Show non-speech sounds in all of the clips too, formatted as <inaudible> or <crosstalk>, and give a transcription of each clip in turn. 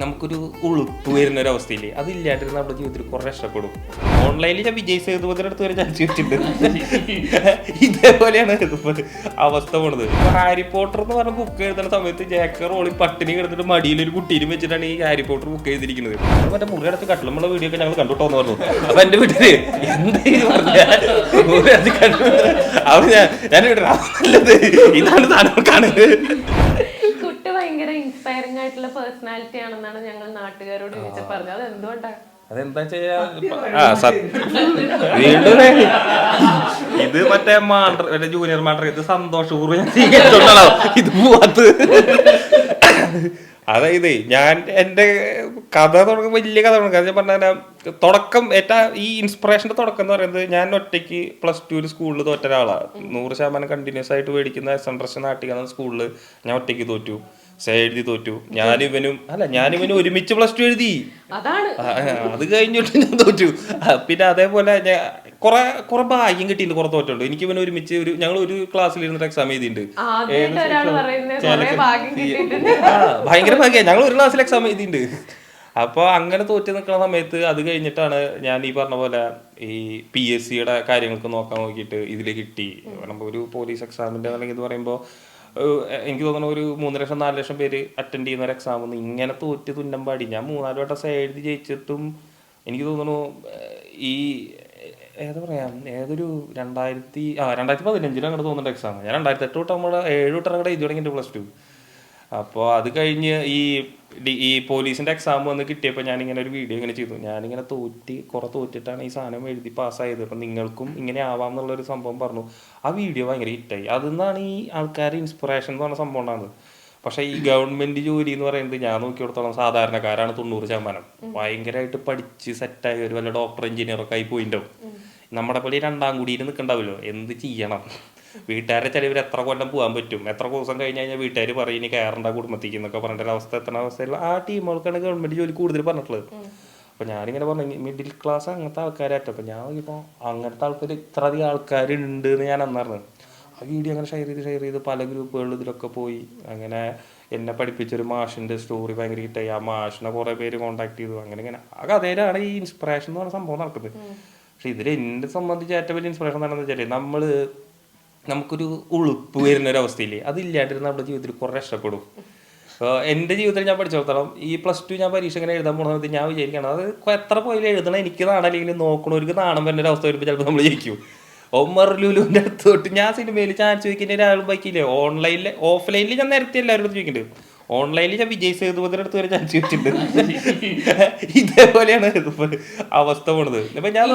നമുക്കൊരു ഉളുപ്പ് വരുന്ന ഒരു അവസ്ഥയില്ലേ അതില്ലാണ്ടിരുന്ന നമ്മുടെ ജീവിതത്തിൽ കുറെ രക്ഷപ്പെടും. ഓൺലൈനിൽ ഞാൻ വിജയ് സേതുപതിയുടെ അടുത്ത് വരെ ചാൻസ് വെച്ചിട്ടുണ്ട് <laughs> ഇതേപോലെയാണ് അവസ്ഥ പോണത്. ഹാരി പോട്ടർ എന്ന് പറഞ്ഞ ബുക്ക് എഴുതുന്ന സമയത്ത് ജാക്കർ റോളി പട്ടിണി കിടന്നിട്ട് മടിയിൽ ഒരു കുട്ടീനും വെച്ചിട്ടാണ് ഈ ഹാരി പോട്ടർ ബുക്ക് എഴുതിയിരിക്കുന്നത്. മറ്റേ മുറിയടത്ത് കട്ടിലുമുള്ള വീഡിയോ ഒക്കെ ഞങ്ങൾ കണ്ടുട്ടോ എന്ന് പറഞ്ഞു. അപ്പൊ എന്റെ വീട്ടിൽ എന്താ ഇത് കണ്ടു ഞാൻ ഞാൻ ഇതാണ് താങ്കൾ കാണുന്നത്. ഇൻസ്പയറിംഗ് ആയിട്ടുള്ള പേഴ്സണാലിറ്റി ആണെന്നാണ് ഞങ്ങൾ നാട്ടുകാരോട് ചോദിച്ച പറഞ്ഞത് അത് എന്തുകൊണ്ടാ അതെന്താ ചെയ്യാ? ആ വീണ്ടും ഇത് മറ്റേ മാണ്ടർ മറ്റേ ജൂനിയർ മാണ്ടർ ഇത് സന്തോഷപൂർവം ഞാൻ സ്വീകരിച്ചോണ്ടാണോ ഇത് പോവാത്ത് അതായത് ഞാൻ എന്റെ കഥ തുടങ്ങും വലിയ കഥ തുടങ്ങും. ഞാൻ പറഞ്ഞ തുടക്കം ഏറ്റവും ഈ ഇൻസ്പിറേഷന്റെ തുടക്കം എന്ന് പറയുന്നത് ഞാൻ ഒറ്റയ്ക്ക് പ്ലസ് ടുവിൽ സ്കൂളിൽ തോറ്റ ഒരാളാണ് നൂറ് ശതമാനം കണ്ടിന്യൂസ് ആയിട്ട് മേടിക്കുന്ന എസ് എൻ ഡ്രസ് നാട്ടിൽ സ്കൂളിൽ ഞാൻ ഒറ്റയ്ക്ക് തോറ്റു. എഴുതി തോറ്റു. ഞാനിവനും അല്ല ഞാനിവനും ഒരുമിച്ച് പ്ലസ് ടു എഴുതി. അത് കഴിഞ്ഞിട്ട് ഞാൻ തോറ്റു. പിന്നെ അതേപോലെ ഞാൻ കുറെ കുറെ ഭാഗ്യം കിട്ടിയിട്ടുണ്ട് കുറെ തോറ്റുണ്ട്. എനിക്ക് ഇവനെ ഒരുമിച്ച് ഒരു ഞങ്ങൾ ഒരു ക്ലാസ്സിൽ ഇരുന്നിട്ട് എക്സാം എഴുതിയിട്ടുണ്ട് ഭയങ്കര ഭാഗ്യം. ഞങ്ങൾ ഒരു ക്ലാസ്സിൽ എക്സാം എഴുതിയിട്ടുണ്ട് അപ്പോൾ അങ്ങനെ തോറ്റ് നിൽക്കുന്ന സമയത്ത് അത് കഴിഞ്ഞിട്ടാണ് ഞാൻ ഈ പറഞ്ഞ പോലെ ഈ പി എസ് സിയുടെ കാര്യങ്ങൾക്ക് നോക്കാൻ നോക്കിയിട്ട് ഇതിൽ കിട്ടി. ഒരു പോലീസ് എക്സാമിന്റെ അല്ലെങ്കിൽ ഇത് പറയുമ്പോൾ എനിക്ക് തോന്നുന്നു ഒരു മൂന്ന് ലക്ഷം നാല് ലക്ഷം പേര് അറ്റൻഡ് ചെയ്യുന്ന ഒരു എക്സാം ഒന്നും ഇങ്ങനെ തോറ്റ് തുന്നം പാടി. ഞാൻ മൂന്നാൽ വട്ടം എഴുതി ജയിച്ചിട്ടും എനിക്ക് തോന്നുന്നു ഈ ഏതാ പറയാം ഏതൊരു രണ്ടായിരത്തി ആ രണ്ടായിരത്തി പതിനഞ്ചിലാണ് തോന്നുന്നുണ്ട് എക്സാം ഞാൻ രണ്ടായിരത്തി എട്ട് തൊട്ട് നമ്മുടെ ഏഴ് തൊട്ട് അങ്ങോട്ട് എഴുതി തുടങ്ങിയിട്ട് പ്ലസ് ടു അപ്പോൾ അത് കഴിഞ്ഞ് ഈ ഡി ഈ പോലീസിന്റെ എക്സാം വന്ന് കിട്ടിയപ്പോൾ ഞാനിങ്ങനെ ഒരു വീഡിയോ ഇങ്ങനെ ചെയ്തു. ഞാനിങ്ങനെ തോറ്റി കുറെ തോറ്റിട്ടാണ് ഈ സാധനം എഴുതി പാസ്സായത്. അപ്പം നിങ്ങൾക്കും ഇങ്ങനെ ആവാം എന്നുള്ളൊരു സംഭവം പറഞ്ഞു. ആ വീഡിയോ ഭയങ്കര ഹിറ്റായി അതിൽ നിന്നാണ് ഈ ആൾക്കാർ ഇൻസ്പിറേഷൻ എന്ന് പറഞ്ഞ സംഭവം ഉണ്ടാകുന്നത് പക്ഷേ ഈ ഗവൺമെന്റ് ജോലി എന്ന് പറയുന്നത് ഞാൻ നോക്കിയിടത്തോളം സാധാരണക്കാരാണ് തൊണ്ണൂറ് ശതമാനം. ഭയങ്കരമായിട്ട് പഠിച്ച് സെറ്റായി ഒരു വല്ല ഡോക്ടർ എഞ്ചിനീയർ ഒക്കെ ആയി പോയിട്ടുണ്ടാവും നമ്മുടെ പോലെ രണ്ടാം കൂടിയിൽ നിൽക്കണ്ടാവല്ലോ എന്ത് ചെയ്യണം? വീട്ടുകാരുടെ ചിലവർ എത്ര കൊല്ലം പോകാൻ പറ്റും? എത്ര ദിവസം കഴിഞ്ഞ് കഴിഞ്ഞാൽ വീട്ടുകാർ പറയും ഇനി കയറണ്ട കുടുംബത്തേക്ക്? എന്നൊക്കെ പറഞ്ഞിട്ട് അവസ്ഥ എത്തുന്ന അവസ്ഥയിൽ ആ ടീമുകൾക്കാണ് ഗവൺമെന്റ് ജോലി കൂടുതൽ പറഞ്ഞിട്ടുള്ളത്. അപ്പോൾ ഞാനിങ്ങനെ പറഞ്ഞു മിഡിൽ ക്ലാസ് അങ്ങനത്തെ ആൾക്കാരായിട്ട് അപ്പോൾ ഞാൻ നോക്കിയപ്പോൾ അങ്ങനത്തെ ആൾക്കാർ ഇത്ര അധികം ആൾക്കാരുണ്ട് എന്ന് ഞാൻ അന്നറിഞ്ഞു ആ വീഡിയോ അങ്ങനെ ഷെയർ ചെയ്ത് ഷെയർ ചെയ്ത് പല ഗ്രൂപ്പുകളിൽ ഇതിലൊക്കെ പോയി. അങ്ങനെ എന്നെ പഠിപ്പിച്ചൊരു മാഷിന്റെ സ്റ്റോറി ഭയങ്കര ഹിറ്റായി ആ മാഷിനെ കുറേ പേര് കോൺടാക്ട് ചെയ്തു. അങ്ങനെ ഇങ്ങനെ ആ കഥയിലാണ് ഈ ഇൻസ്പിറേഷൻ എന്ന് പറഞ്ഞ സംഭവം നടക്കുന്നത്. പക്ഷെ ഇതിൽ എന്നെ സംബന്ധിച്ച് ഏറ്റവും വലിയ ഇൻസ്പിറേഷൻ എന്താണെന്ന് വെച്ചാൽ നമ്മൾ നമുക്കൊരു ഉളുപ്പ് വരുന്ന ഒരു അവസ്ഥയില്ലേ അതില്ലാണ്ടിരുന്ന നമ്മുടെ ജീവിതത്തിൽ കുറെ രക്ഷപ്പെടും എന്റെ ജീവിതത്തിൽ ഞാൻ പഠിച്ചിടത്തോളം ഈ പ്ലസ് ടു ഞാൻ പരീക്ഷ ഇങ്ങനെ എഴുതാൻ പോകുന്നത് ഞാൻ വിചാരിക്കണം അത് എത്ര പോയാലും എഴുതണം എനിക്ക് നാണം അല്ലെങ്കിൽ നോക്കണവർക്ക് നാണം വരുന്ന ഒരു അവസ്ഥ വരുമ്പോൾ ചിലപ്പോൾ നമ്മൾ ജയിക്കും. ഒമർ ലുലുവിന്റെ അടുത്ത് തൊട്ട് ഞാൻ സിനിമയിൽ ചാൻസ് ചോദിക്കുന്ന ഒരാളും ബൈക്കില്ലേ. ഓൺലൈനിൽ ഓഫ്ലൈനിൽ ഞാൻ നേരത്തെ എല്ലാവരും ചോദിക്കുന്നുണ്ട് ഓൺലൈനിൽ ഞാൻ വിജയ് സേതുപതിയുടെ അടുത്ത് വരെ ചാൻസ് ചോദിച്ചിട്ടുണ്ട്. ഇതേപോലെയാണ് ഇതിപ്പോ അവസ്ഥ പോണത്. ഇപ്പൊ ഞാൻ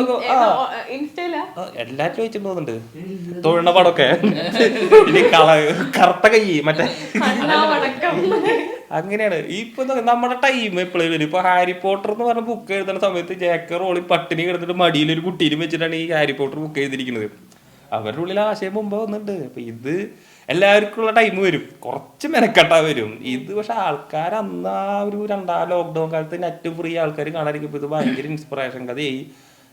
എല്ലാറ്റിലും വെച്ചിട്ട് തോന്നുന്നുണ്ട്. തൊഴുന്ന പടമൊക്കെ ഇനി കള കറുത്ത കൈ മറ്റേ അങ്ങനെയാണ്. ഇപ്പൊ നമ്മുടെ ടൈം എപ്പോഴും വരും? ഇപ്പൊ ഹാരി പോട്ടർ എന്ന് പറഞ്ഞ ബുക്ക് എഴുതുന്ന സമയത്ത് ജാക്കർ റോളി പട്ടിണി കിടന്നിട്ട് മടിയിൽ ഒരു കുട്ടിയിലും വെച്ചിട്ടാണ് ഈ ഹാരി പോട്ടർ ബുക്ക് ചെയ്തിരിക്കുന്നത് അവരുടെ ഉള്ളിൽ ആശയം മുമ്പ് വന്നിട്ടുണ്ട്. അപ്പൊ ഇത് എല്ലാവർക്കും ഉള്ള ടൈം വരും. കുറച്ച് മെനക്കെട്ടാ വരും. ഇത് പക്ഷെ ആൾക്കാർ അന്നാ ആ ഒരു രണ്ടാം ലോക്ക്ഡൗൺ കാലത്ത് നെറ്റ് ഫ്രീ ആൾക്കാർ കാണാതിരിക്കും ഇത് ഭയങ്കര ഇൻസ്പിറേഷൻ കഥയായി.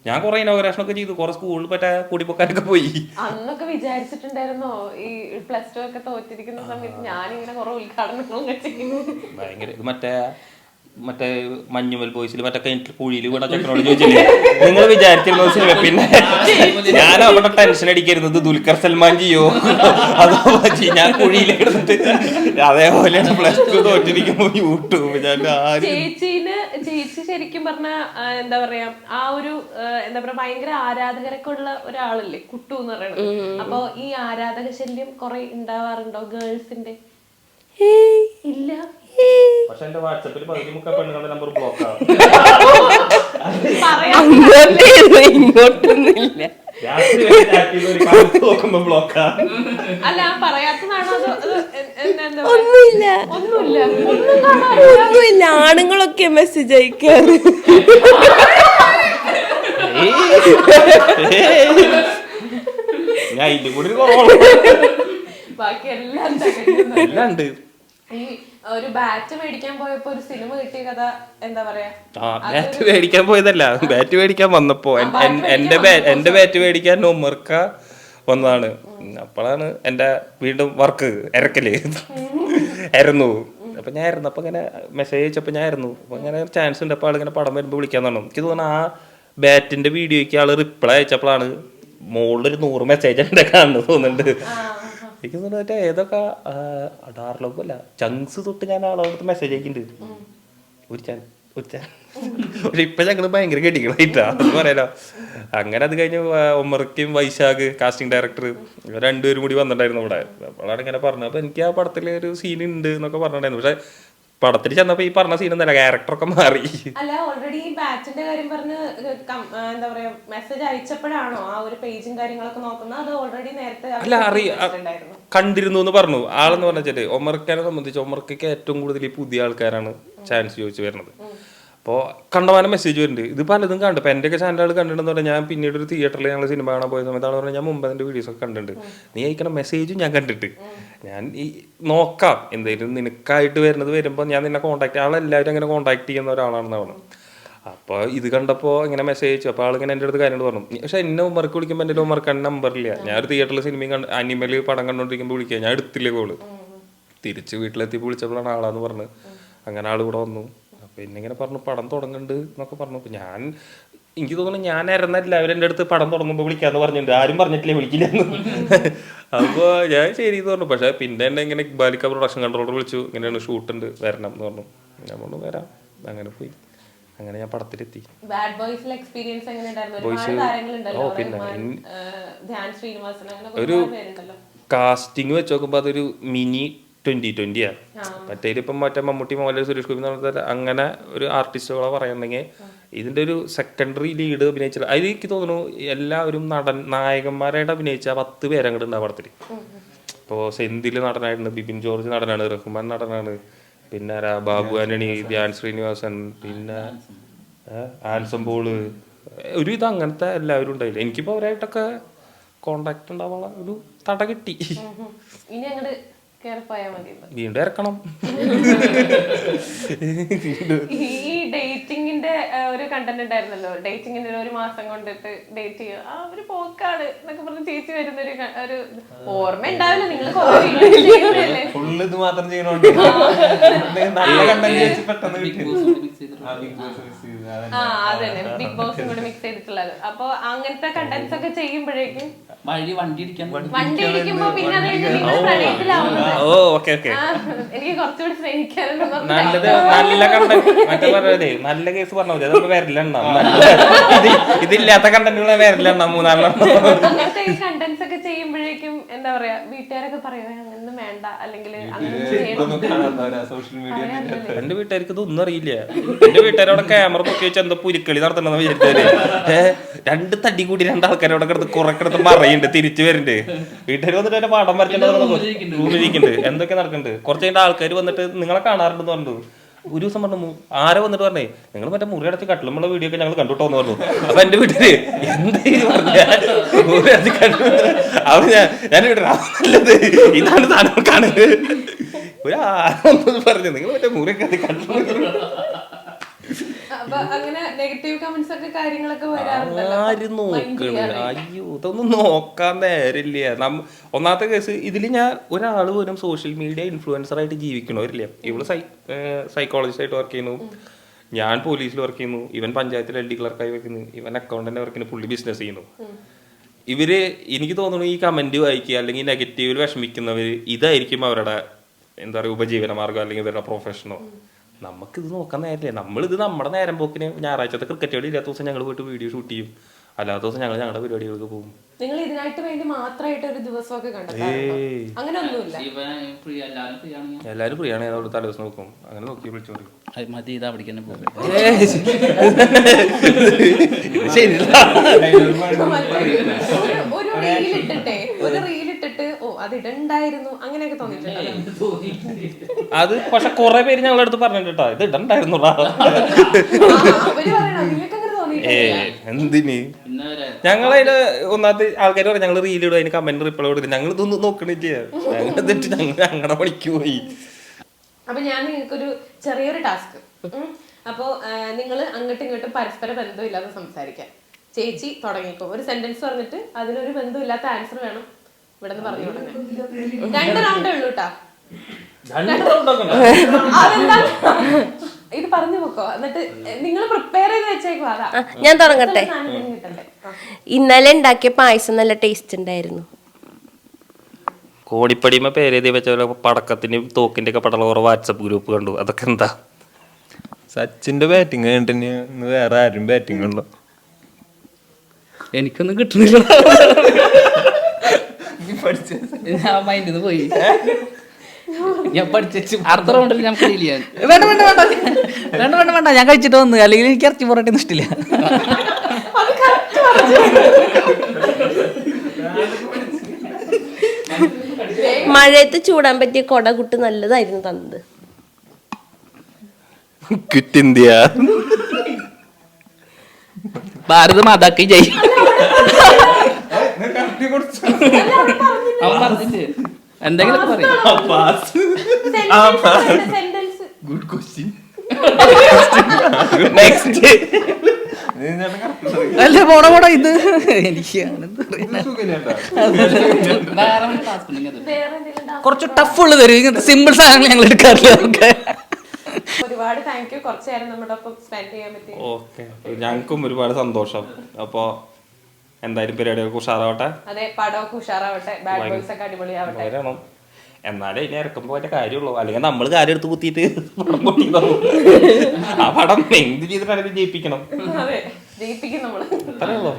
ഞാൻ കുറെ ഇനോഗ്രേഷൻ ഒക്കെ ചെയ്തു. കുറെ സ്കൂളിൽ പറ്റ കൂടിപ്പൊക്കാരൊക്കെ പോയി. അന്നൊക്കെ വിചാരിച്ചിട്ടുണ്ടായിരുന്നോ? ഈ പ്ലസ് ടു ഒക്കെ തോറ്റിരിക്കുന്ന സമയത്ത് ഞാനിങ്ങനെ കുറെ ഉദ്ഘാടനങ്ങളൊക്കെ ചെയ്യുന്നു ഭയങ്കര ഇത് മറ്റേ മറ്റേ മഞ്ഞുമൽ ബോയ്സിൽ മറ്റേ കഴിഞ്ഞിട്ട് കുഴിയിൽ കൂടെ ചെക്കനോട് ചോദിച്ചില്ലേ? നിങ്ങൾ വിചാരിച്ചിരുന്ന സിനിമ പിന്നെ ഞാൻ അവിടെ ടെൻഷൻ അടിക്കരുന്നത് ദുൽഖർ സൽമാൻ ജിയോ അതോ ഞാൻ കുഴിയിൽ കിടന്നിട്ട് അതേപോലെ പ്ലസ് ടു തോറ്റിരിക്കുമ്പോ യൂട്യൂബ് ഞാൻ ആരും ചേച്ചീന് ചേച്ചി ശരിക്കും പറഞ്ഞ എന്താ പറയാ ആ ഒരു എന്താ പറയാ ഭയങ്കര ആരാധകരൊക്കെ ഉള്ള ഒരാളല്ലേ കുട്ടു എന്ന് പറയുന്നത്. അപ്പൊ ഈ ആരാധക ശല്യം കുറെ ഉണ്ടാവാറുണ്ടോ ഗേൾസിന്റെ ഇല്ല. പക്ഷെ എന്റെ വാട്സപ്പിൽ പകുതി മുക്കാ പെണ്ണുങ്ങളുടെ നമ്പർ ബ്ലോക്കാണ് പറയാ. അങ്ങോട്ടേന്ന് ഇങ്ങോട്ടൊന്നുമില്ല. രാത്രി വരെ chat ചെയ്ത് ഒരു കാലത്ത് നോക്കുമ്പോ ബ്ലോക്കാണ് അല്ല പറയാത്തതാണോ അതോ അത് എ- എ- എന്താ പറയാ? ഒന്നുമില്ല. ഒന്നുമില്ല. ഒന്നും കാണാനില്ല ഒന്നുമില്ല. ആണുങ്ങളൊക്കെ മെസ്സേജ് അയക്കാറ്. ഞാൻ ഇതിന്റെ കൂടി ഒരു കുറവുള്ളൂ ബാക്കി എല്ലാം എല്ലാം ഉണ്ട്. ഈ ഒരു ബാറ്റ് മേടിക്കാൻ പോയപ്പോ ഒരു സിനിമ കിട്ടിയ കഥ എന്താ പറയാ? ആ ബാറ്റ് മേടിക്കാൻ പോയതല്ല. ബാറ്റ് മേടിക്കാൻ വന്നപ്പോ എൻ- എൻ- എന്റെ ബാ- എന്റെ ബാറ്റ് മേടിക്കാൻ ഉമ്മർക്ക വന്നതാണ്. അപ്പോഴാണ് എന്റെ വീണ്ടും വർക്ക് ഇറക്കൽ ആയിരുന്നു അപ്പൊ ഞാൻ ആയിരുന്നു അപ്പൊ ഇങ്ങനെ മെസ്സേജ് അയച്ചപ്പോ ഞാൻ ആയിരുന്നു അപ്പൊ ഇങ്ങനെ ചാൻസ് ഉണ്ട്. അപ്പൊ ആളിങ്ങനെ പടം വരുമ്പോ വിളിക്കാൻ പറഞ്ഞു. എനിക്ക് തോന്നുന്നു ആ ബാറ്റിന്റെ വീഡിയോയ്ക്ക് ആൾ റിപ്ലൈ അയച്ചപ്പോഴാണ് മുകളിൽ ഒരു നൂറ് മെസ്സേജ് എന്റെ കാണുന്നു തോന്നുന്നുണ്ട്. എനിക്ക് തോന്നുന്നു മറ്റേ ഏതൊക്കെ ഡാർലോക്ക് അല്ല ചങ്സ് തൊട്ട് ഞാൻ ആളോടത്ത് മെസ്സേജ് അയക്കുന്നുണ്ട് ഒരു ചാൻ ഒരു ചാൻ പക്ഷെ ഇപ്പൊ ഞങ്ങൾ ഭയങ്കര കെട്ടികളായിട്ടാ പറയാലോ. അങ്ങനെ അത് കഴിഞ്ഞ് ഒമർക്കും വൈശാഖ് കാസ്റ്റിംഗ് ഡയറക്ടർ രണ്ടുപേരും കൂടി വന്നിട്ടുണ്ടായിരുന്നു ഇവിടെ. അപ്പോഴാണ് ഇങ്ങനെ പറഞ്ഞത്. അപ്പൊ എനിക്ക് ആ പടത്തിൽ ഒരു സീൻ ഉണ്ട് എന്നൊക്കെ പറഞ്ഞിട്ടുണ്ടായിരുന്നു. പക്ഷെ പടത്തിൽ ചെന്നപ്പോ ഈ പറഞ്ഞ സീൻ ഒന്നല്ല ക്യാരക്ടറൊക്കെ മാറി. അല്ല ഓൾറെഡി ഈ ബാച്ചിന്റെ കാര്യം പറഞ്ഞ് കം- ആ, എന്താ പറയാ മെസ്സേജ് അയച്ചപ്പോഴാണോ ആ ഒരു പേജും കാര്യങ്ങളൊക്കെ നോക്കുന്നത്? അത് ഓൾറെഡി നേരത്തെ അല്ല അറിയ കണ്ടിരുന്നു എന്ന് പറഞ്ഞു. ആളെന്ന് പറഞ്ഞാൽ ഒമർക്കാനെ സംബന്ധിച്ച് ഒമർക്കൊക്കെ ഏറ്റവും കൂടുതൽ ഈ പുതിയ ആൾക്കാരാണ് ചാൻസ് ചോദിച്ചു വരുന്നത്. അപ്പോൾ കണ്ടമാനം മെസ്സേജ് വരുന്നുണ്ട്. ഇത് പലതും കണ്ടു. ഇപ്പൊ എന്റെയൊക്കെ ചാനലുകൾ കണ്ടിട്ടുണ്ടെന്ന് പറഞ്ഞാൽ ഞാൻ പിന്നീട് ഒരു തിയേറ്ററിൽ ഞങ്ങൾ സിനിമ കാണാൻ പോയ സമയത്താണ് പറഞ്ഞാൽ ഞാൻ മുമ്പ് അതിന്റെ വീഡിയോസ് ഒക്കെ കണ്ടിട്ടുണ്ട്. നീ അയക്കണ മെസ്സേജും ഞാൻ കണ്ടിട്ട്. ഞാൻ ഈ നോക്കാം. എന്തെങ്കിലും നിനക്കായിട്ട് വരുന്നത് വരുമ്പോൾ ഞാൻ നിന്നെ കോൺടാക്ട് ആളെല്ലാവരും അങ്ങനെ കോൺടാക്ട് ചെയ്യുന്ന ഒരാളാണെന്ന് പറഞ്ഞു അപ്പോൾ ഇത് കണ്ടപ്പോൾ ഇങ്ങനെ മെസ്സേജ് അയച്ചു. അപ്പോൾ ആളിങ്ങനെ എന്റെ അടുത്ത് കാര്യങ്ങൾ പറഞ്ഞു. പക്ഷെ എന്നെ ഉമ്മർക്ക് വിളിക്കുമ്പോൾ എന്റെ ഉമ്മർക്ക് നമ്പറില്ല ഞാൻ ഒരു തിയേറ്ററിൽ സിനിമയും കണ്ട് അനിമൽ പടം കണ്ടുകൊണ്ടിരിക്കുമ്പോൾ വിളിക്കുക ഞാൻ എടുത്തില്ലേ കോൾ തിരിച്ച് വീട്ടിലെത്തി വിളിച്ചപ്പോഴാണ് ആളാന്ന് പറഞ്ഞ് അങ്ങനെ ആൾ ഇവിടെ വന്നു. അപ്പൊ എന്നെ ഇങ്ങനെ പറഞ്ഞു പടം തുടങ്ങുന്നുണ്ട് എന്നൊക്കെ പറഞ്ഞു. അപ്പൊ ഞാൻ എനിക്ക് തോന്നുന്നു ഞാൻ ഇറന്നല്ല അവരെന്റെ അടുത്ത് പടം തുടങ്ങുമ്പോൾ വിളിക്കാന്ന് പറഞ്ഞിട്ടുണ്ട്. ആരും പറഞ്ഞിട്ടില്ല വിളിക്കില്ല അപ്പോൾ ഞാൻ ശരി എന്ന് പറഞ്ഞു. പക്ഷെ പിന്നെ എന്നെ ഇങ്ങനെ ഇക്ബാലിക്ക പ്രൊഡക്ഷൻ കൺട്രോളർ വിളിച്ചു. ഇങ്ങനെയാണ് ഷൂട്ട് ഉണ്ട് വരണം എന്ന് പറഞ്ഞു. ഞാൻ പറഞ്ഞു വരാം. അങ്ങനെ പോയി. അങ്ങനെ ഞാൻ പടത്തിലെത്തി. ഒരുപാട് പേരുണ്ടല്ലോ. കാസ്റ്റിംഗ് വെച്ച് നോക്കുമ്പോൾ അതൊരു മിനി ട്വന്റി ട്വന്റിയാ മറ്റേ ഇപ്പം മറ്റേ മമ്മൂട്ടി മോഹൻലാൽ സുരേഷ് ഗോപി എന്ന് പറഞ്ഞാൽ അങ്ങനെ ഒരു ആർട്ടിസ്റ്റുകളെ പറയുന്നെങ്കിൽ ഇതിന്റെ ഒരു സെക്കൻഡറി ലീഡ് അഭിനയിച്ച അതിൽ എനിക്ക് തോന്നുന്നു എല്ലാവരും നടൻ നായകന്മാരായിട്ട് അഭിനയിച്ച പത്ത് പേരങ്ങോട്ട് ഉണ്ട് ആ പടത്തിൽ ഇപ്പോൾ സെന്തിൽ നടനായിട്ടുണ്ട് ബിപിൻ ജോർജ് നടനാണ് റഹ്മാൻ നടനാണ് പിന്നെ ബാബു ആന്റണി ധ്യാൻ ശ്രീനിവാസൻ പിന്നെ ആൻസം പോൾ. ഒരു ഇത് അങ്ങനത്തെ എല്ലാവരും ഉണ്ടായില്ല. എനിക്കിപ്പോൾ അവരായിട്ടൊക്കെ കോണ്ടാക്ട് ഉണ്ടാവാനുള്ള ഒരു തട കിട്ടി. ഇനി അങ്ങോട്ട് വീണ്ടും ഇറക്കണം. <laughs> <laughs> ഡേറ്റിംഗിന്റെ ഒരു കണ്ടന്റ് ഉണ്ടായിരുന്നല്ലോ. ഡേറ്റിങ്ങിന് ഒരു മാസം കൊണ്ടിട്ട് ഡേറ്റ് ചെയ്യുക. ആ ഒരു പോക്കാണ് എന്നൊക്കെ പറഞ്ഞ് ചേച്ചി വരുന്ന ഒരു ഒരു ഓർമ്മ ഉണ്ടാവില്ല നിങ്ങൾ ഫുള്ള് ഇത് മാത്രം ചെയ്യണോണ്ട്. നല്ല കണ്ടന്റ് വെച്ച് പെട്ടെന്ന് ആ, അതന്നെ. ബിഗ് ബോസും കൂടെ മിക്സ് ചെയ്തിട്ടുള്ളത്. അപ്പൊ അങ്ങനത്തെ കണ്ടന്റ്സ് ഒക്കെ ചെയ്യുമ്പോഴേക്കും വഴി വണ്ടി വണ്ടി ഇടിക്കുമ്പോ പിന്നെ അത് നിങ്ങൾ പ്രണയത്തിലാവുന്നത്. ഓ ഓക്കെ ഓക്കെ. എനിക്ക് കുറച്ചുകൂടി സ്നേഹിക്കാനും നല്ല കണ്ടന്റ് മറ്റേ പറഞ്ഞതേ നല്ല കേസ് പറഞ്ഞാൽ അതൊക്കെ വരലെണ്ണ ഇതില്ലാത്ത കണ്ടന്റുകളെ വരലെണ്ണ മൂന്നാലെണ്ണം അങ്ങനത്തെ ഈ കണ്ടന്റ്സ് ഒക്കെ ചെയ്യുമ്പോഴേക്കും എന്താ പറയാ വീട്ടുകാരൊക്കെ പറയുന്നത് അങ്ങനൊന്നും വേണ്ട. അല്ലെങ്കിൽ സോഷ്യൽ മീഡിയ എന്റെ വീട്ടുകാർക്ക് ഇതൊന്നും അറിയില്ല. എന്റെ വീട്ടുകാരോടെ ക്യാമറ പൊക്കി വെച്ച് എന്താ പുലിക്കളി നടത്തണമെന്ന് വിചാരിച്ചാൽ രണ്ട് തടി കൂടി രണ്ടാൾക്കാരോടെ കിടന്ന് കുറെ കിടന്ന് മറയുണ്ട് തിരിച്ചു വരുന്നുണ്ട്. വീട്ടുകാർ വന്നിട്ട് എന്നെ പാടം വരച്ചിട്ടുണ്ട് റൂമിലിരിക്കുന്നുണ്ട്. എന്തൊക്കെ നടക്കുന്നുണ്ട്? കുറച്ച് കഴിഞ്ഞ ആൾക്കാർ വന്നിട്ട് നിങ്ങളെ കാണാറുണ്ടെന്ന് പറഞ്ഞു. ഒരു ദിവസം പറഞ്ഞു ആരെ വന്നിട്ട് പറഞ്ഞേ നിങ്ങൾ മറ്റേ മുറി അടച്ച് കട്ടിലുമുള്ള വീഡിയോ ഒക്കെ ഞങ്ങൾ കണ്ടുട്ടോ എന്ന് പറഞ്ഞു. അപ്പൊ എന്റെ വീട്ടിൽ എന്തെങ്കിലും പറഞ്ഞ? മുറി അടച്ച് കണ്ടു അവർ ഞാൻ ഞാൻ നല്ലത്. ഇതാണ് താങ്കൾ കാണുന്നത് ഒരു ആരൊന്നും പറഞ്ഞു. നിങ്ങൾ മറ്റേ മുറി ഒക്കെ കണ്ടു അപ്പൊ അങ്ങനെ നെഗറ്റീവ് കമന്റ്സ് ഒക്കെ കാര്യങ്ങളൊക്കെ വരാറുണ്ടല്ലോ ആര് നോക്കണ്? അയ്യോ ഇതൊന്നും നോക്കാൻ നേരില്ല നമ്മ ഒന്നാമത്തെ കേസ് ഇതിൽ ഞാൻ ഒരാൾ പോലും സോഷ്യൽ മീഡിയ ഇൻഫ്ലുവൻസർ ആയിട്ട് ജീവിക്കണവരില്ല? ഇവൾ സൈ സൈക്കോളജിസ്റ്റ് ആയിട്ട് വർക്ക് ചെയ്യുന്നു. ഞാൻ പോലീസിൽ വർക്ക് ചെയ്യുന്നു. ഇവൻ പഞ്ചായത്തിൽ എൽ ഡി ക്ലർക്കായി വെക്കുന്നു ഇവൻ അക്കൗണ്ടന്റ് വർക്ക് ചെയ്യുന്നു. പുള്ളി ബിസിനസ് ചെയ്യുന്നു. ഇവർ എനിക്ക് തോന്നുന്നു ഈ കമന്റ് വായിക്കുക അല്ലെങ്കിൽ നെഗറ്റീവിൽ വിഷമിക്കുന്നവര് ഇതായിരിക്കും അവരുടെ എന്താ പറയുക ഉപജീവന മാർഗം അല്ലെങ്കിൽ ഇവരുടെ പ്രൊഫഷനോ നമുക്ക് ഇത് നോക്കാൻ നേരല്ലേ? നമ്മളിത് നമ്മുടെ നേരം പോക്കിന് ഞായറാഴ്ചത്തെ ക്രിക്കറ്റ് കളി ഇല്ലാത്ത ദിവസം ഞങ്ങൾ പോയിട്ട് വീഡിയോ ഷൂട്ട് ചെയ്യും. അല്ലാത്ത ദിവസം ഞങ്ങൾ ഞങ്ങളുടെ പരിപാടികൾക്ക് പോകും. നിങ്ങൾ ഇതിനായിട്ട് വേണ്ടി മാത്രമായിട്ട് ഒരു ദിവസമൊക്കെ കണ്ടെത്തും എല്ലാരും ഫ്രീ ആണ് ഏതോ തലേ ദിവസം നോക്കും. അങ്ങനെ നോക്കി വിളിച്ചു പറയും മതി ഇതാ പഠിക്കാൻ പോകും. ഒരു റീൽ ഇട്ടിട്ടെ ഒരു റീൽ അത് അങ്ങനെയൊക്കെ പക്ഷെ കുറെ പേര് ഞങ്ങളുടെ അടുത്ത് പറഞ്ഞിട്ടാ ഇത് ഇടണ്ടായിരുന്നുടാ. ഏ എന്തിന്? ഞങ്ങളതിൽ ഒന്നാമത്തെ ആൾക്കാർ പറഞ്ഞു ഞങ്ങൾ റീൽ ഇടും അതിന് കമന്റ് റിപ്ലൈ കൊടുക്കും. ഞങ്ങൾ ഇതൊന്നും നോക്കണില്ല. ഞങ്ങൾ എന്നിട്ട് ഞങ്ങൾ ഞങ്ങളുടെ പണിക്ക് പോയി. അപ്പൊ ഞാൻ നിങ്ങൾക്കൊരു ചെറിയൊരു ടാസ്ക്. അപ്പോ നിങ്ങൾ അങ്ങോട്ടും ഇങ്ങോട്ടും പരസ്പര ബന്ധമില്ലാതെ സംസാരിക്കാം. ചേച്ചി തുടങ്ങിക്കോ. ഒരു സെന്റൻസ് പറഞ്ഞിട്ട് അതിനൊരു ബന്ധമില്ലാത്ത ആൻസർ വേണം. ഇവിടെ നിന്ന് പറഞ്ഞു രണ്ട് റൗണ്ടേ ഉള്ളൂ കേട്ടാ ഇത് പറഞ്ഞു പോക്കോ. എന്നിട്ട് നിങ്ങൾ പ്രിപ്പയർ ചെയ്ത് വെച്ചേക്കോ അതാ. ആ, ഞാൻ തുടങ്ങട്ടെ. ഇന്നലെ ഉണ്ടാക്കിയ പായസം നല്ല ടേസ്റ്റ് ഉണ്ടായിരുന്നു. കോടിപ്പടിമ പേരെഴുതി വെച്ച പോലെ പടക്കത്തിന്റെയും തോക്കിന്റെ ഒക്കെ പടലോറ വാട്സപ്പ് ഗ്രൂപ്പ് കണ്ടു. അതൊക്കെ എന്താ? സച്ചിന്റെ ബാറ്റിംഗ് കഴിഞ്ഞിട്ട് വേറെ ആരും ബാറ്റിംഗ് ഉണ്ടോ എനിക്കൊന്നും കിട്ടുന്നില്ല. ഞാൻ മൈൻഡിൽ പോയി. ഞാൻ പഠിച്ചു അടുത്ത റൗണ്ടിൽ ഞാൻ ഫീൽ ചെയ്യാൻ വേണ്ട വേണ്ട വേണ്ട. വേണ്ട വേണ്ട വേണ്ട. ഞാൻ കഴിച്ചിട്ട് വന്നു. അല്ലെങ്കിൽ എനിക്ക് ഇറച്ചി പൊറോട്ട ഇഷ്ടമില്ല മഴയത്ത് ചൂടാൻ പറ്റിയ കൊട കുട്ട് നല്ലതായിരുന്നു തന്നത്. Quit India. ഭാരത് മാതാക്കി ജയ് അവൻ പറഞ്ഞില്ലേ? എന്തെങ്കിലും പറയും. ഗുഡ് ക്വസ്റ്റ്യൻ നെക്സ്റ്റ് അല്ല പോണ പോണ ഇത്. എനിക്ക് കുറച്ച് ടഫ് ഉള്ളത് ഇങ്ങനത്തെ സിമ്പിൾ സാധനങ്ങൾ ഞങ്ങൾ എടുക്കാറില്ല ഒരുപാട് താങ്ക് യു കുറച്ചു നേരം നമ്മുടെ ഒപ്പം സ്പെൻഡ് ചെയ്യാൻ പറ്റി. ഓക്കെ ഞങ്ങൾക്കും ഒരുപാട് സന്തോഷം. അപ്പോ എന്തായാലും പരിപാടികൾക്ക് ഉഷാറാവട്ടെ. അതെ പടമൊക്കെ ഉഷാറാവട്ടെ. ബാഡ് ബോയ്സ് ഒക്കെ അടിപൊളിയാവട്ടെ. വരണം എന്നാലേ ഇനി ഇറക്കുമ്പോ അതിന്റെ കാര്യമുള്ളൂ. അല്ലെങ്കിൽ നമ്മൾ കാര്യം എടുത്ത് കുത്തിയിട്ട് പടം പൊട്ടിക്കുന്നു ആ പടം എന്ത് ചെയ്തിട്ടാണ് ജയിപ്പിക്കണം? അതെ ജയിപ്പിക്കും നമ്മൾ. അത്രേ ഉള്ളൂ.